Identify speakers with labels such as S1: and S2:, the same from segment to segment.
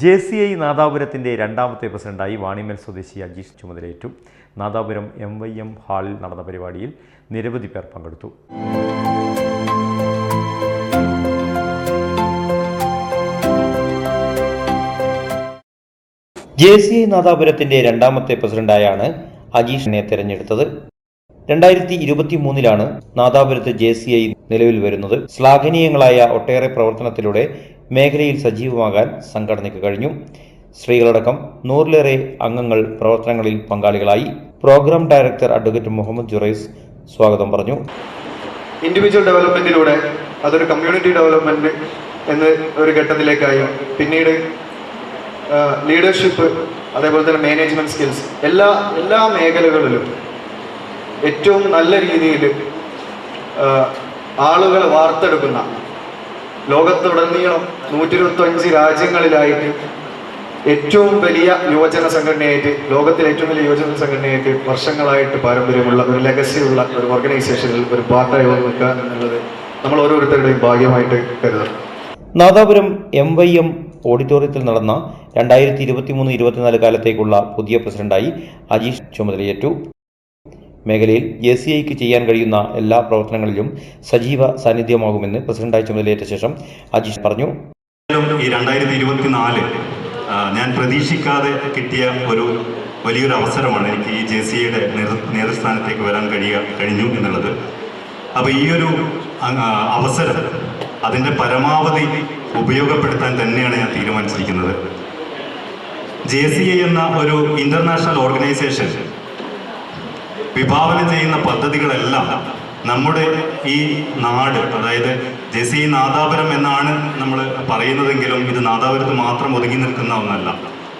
S1: J C I നാദാപുരത്തിന്റെ രണ്ടാമത്തെ പ്രസിഡന്റായി വാണിമേൽ സ്വദേശി അജീഷ് ചുമതലയേറ്റു. നാദാപുരം എം വൈ എം ഹാളിൽ നടന്ന പരിപാടിയിൽ നിരവധി പേർ പങ്കെടുത്തു. ജെ സി ഐ നാദാപുരത്തിന്റെ രണ്ടാമത്തെ പ്രസിഡന്റായാണ് അജീഷിനെ തെരഞ്ഞെടുത്തത്. രണ്ടായിരത്തി ഇരുപത്തി മൂന്നിലാണ് നാദാപുരത്ത് ജെ സി ഐ നിലവിൽ വരുന്നത്. ശ്ലാഘനീയങ്ങളായ ഒട്ടേറെ പ്രവർത്തനത്തിലൂടെ മേഖലയിൽ സജീവമാകാൻ സംഘടനയ്ക്ക് കഴിഞ്ഞു. സ്ത്രീകളടക്കം നൂറിലേറെ അംഗങ്ങൾ പ്രവർത്തനങ്ങളിൽ പങ്കാളികളായി. Program director advocate Muhammad Juraiz സ്വാഗതം പറഞ്ഞു.
S2: ഇൻഡിവിജ്വൽ ഡെവലപ്മെന്റിലൂടെ അതൊരു കമ്മ്യൂണിറ്റി ഡെവലപ്മെന്റ് എന്ന ഒരു ഘട്ടത്തിലേക്കായും. പിന്നീട് ലീഡർഷിപ്പ് അതേപോലെ തന്നെ മാനേജ്മെന്റ് സ്കിൽസ് എല്ലാ എല്ലാ മേഖലകളിലും ഏറ്റവും നല്ല രീതിയിൽ ആളുകൾ വാർത്തെടുക്കുന്ന ലോകത്തുടനീളം നൂറ്റി ഇരുപത്തഞ്ച് രാജ്യങ്ങളിലായിട്ട് ഏറ്റവും വലിയ യുവജന സംഘടനയായിട്ട് ലോകത്തിലെ ഏറ്റവും വലിയ യുവജന സംഘടനയായിട്ട് വർഷങ്ങളായിട്ട് പാരമ്പര്യമുള്ള ഒരു ലെഗസി ഉള്ള ഒരു ഓർഗനൈസേഷനിൽ ഒരു പാർട്ടായി നിൽക്കുക എന്നുള്ളത് നമ്മൾ ഓരോരുത്തരുടെയും ഭാഗ്യമായിട്ട് കരുതണം
S1: നാദാപുരം എം വൈ എം ഓഡിറ്റോറിയത്തിൽ നടന്ന രണ്ടായിരത്തി ഇരുപത്തി മൂന്ന് ഇരുപത്തിനാല് കാലത്തേക്കുള്ള പുതിയ പ്രസിഡന്റായി അജീഷ് ചുമതലയേറ്റു. മേഖലയിൽ എ സി ഐക്ക് ചെയ്യാൻ കഴിയുന്ന എല്ലാ പ്രവർത്തനങ്ങളിലും സജീവ സാന്നിധ്യമാകുമെന്ന് പ്രസിഡന്റായി ചുമതലയേറ്റ ശേഷം അജീഷ് പറഞ്ഞു.
S3: ഈ രണ്ടായിരത്തി ഇരുപത്തിനാല് ഞാൻ പ്രതീക്ഷിക്കാതെ കിട്ടിയ ഒരു വലിയൊരു അവസരമാണ് എനിക്ക് ഈ ജെ സി ഐയുടെ നേതൃസ്ഥാനത്തേക്ക് വരാൻ കഴിയുക കഴിഞ്ഞു എന്നുള്ളത്. അപ്പോൾ ഈ ഒരു അവസരം അതിന്റെ പരമാവധി ഉപയോഗപ്പെടുത്താൻ തന്നെയാണ് ഞാൻ തീരുമാനിച്ചിരിക്കുന്നത്. ജെ സി ഐ എന്ന ഒരു ഇന്റർനാഷണൽ ഓർഗനൈസേഷൻ വിഭാവനം ചെയ്യുന്ന പദ്ധതികളെല്ലാം നമ്മുടെ ഈ നാട് അതായത് ജെസി നാദാപുരം എന്നാണ് നമ്മൾ പറയുന്നതെങ്കിലും ഇത് നാദാപുരത്ത് മാത്രം ഒതുങ്ങി നിൽക്കുന്ന ഒന്നല്ല.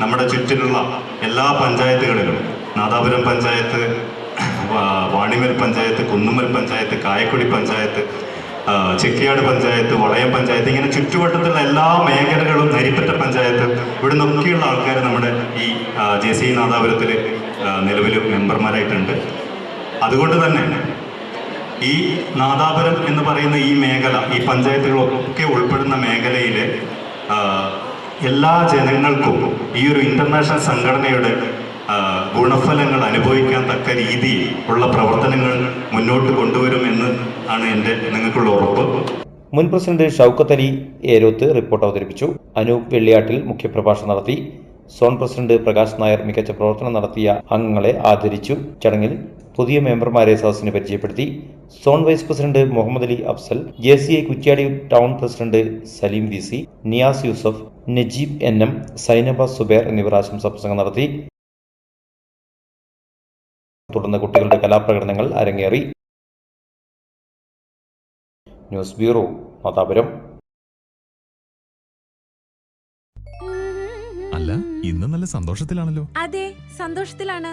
S3: നമ്മുടെ ചുറ്റിലുള്ള എല്ലാ പഞ്ചായത്തുകളിലും നാദാപുരം പഞ്ചായത്ത് വാണിമൽ പഞ്ചായത്ത് കുന്നുമൽ പഞ്ചായത്ത് കായക്കുടി പഞ്ചായത്ത് ചെക്കിയാട് പഞ്ചായത്ത് വളയം പഞ്ചായത്ത് ഇങ്ങനെ ചുറ്റുവട്ടത്തുള്ള എല്ലാ മേഖലകളും നരിപ്പറ്റ പഞ്ചായത്ത്. ഇവിടെ നിന്നൊക്കെയുള്ള ആൾക്കാർ നമ്മുടെ ഈ ജെ സി നാദാപുരത്തിൽ നിലവിൽ മെമ്പർമാരായിട്ടുണ്ട്. അതുകൊണ്ട് തന്നെ ഈ നാദാപുരം എന്ന് പറയുന്ന ഈ മേഖല ഈ പഞ്ചായത്തുകളൊക്കെ ഉൾപ്പെടുന്ന മേഖലയിലെ എല്ലാ ജനങ്ങൾക്കും ഈ ഒരു ഇന്റർനാഷണൽ സംഘടനയുടെ ഗുണഫലങ്ങൾ അനുഭവിക്കാൻ തക്ക രീതിയിൽ ഉള്ള പ്രവർത്തനങ്ങൾ മുന്നോട്ട് കൊണ്ടുവരുമെന്ന് ആണ് എന്റെ നിങ്ങൾക്കുള്ള ഉറപ്പ്.
S1: മുൻ പ്രസിഡന്റ് ഷൗക്കത്ത് അലി ഏരോത്ത് റിപ്പോർട്ട് അവതരിപ്പിച്ചു. അനൂപ് വെള്ളിയാട്ടിൽ മുഖ്യപ്രഭാഷണം നടത്തി. സോൺ പ്രസിഡന്റ് പ്രകാശ് നായർ മികച്ച പ്രവർത്തനം നടത്തിയ അംഗങ്ങളെ ആദരിച്ചു. ചടങ്ങിൽ പുതിയ മെമ്പർമാരെ സദസ്സിന് പരിചയപ്പെടുത്തി. Zone vice president Muhammad Ali Afsal J C I Kuttiady town president Saleem V C Niyas Yusuf Najeeb N M Zainaba Zuber എന്നിവർ ആശംസാ പ്രസംഗം നടത്തി. തുടർന്ന് കുട്ടികളുടെ കലാപ്രകടനങ്ങൾ അരങ്ങേറി. News bureau Mathapuram.
S4: അല്ല ഇന്ന് നല്ല സന്തോഷത്തിലാണല്ലോ.
S5: അതെ സന്തോഷത്തിലാണ്.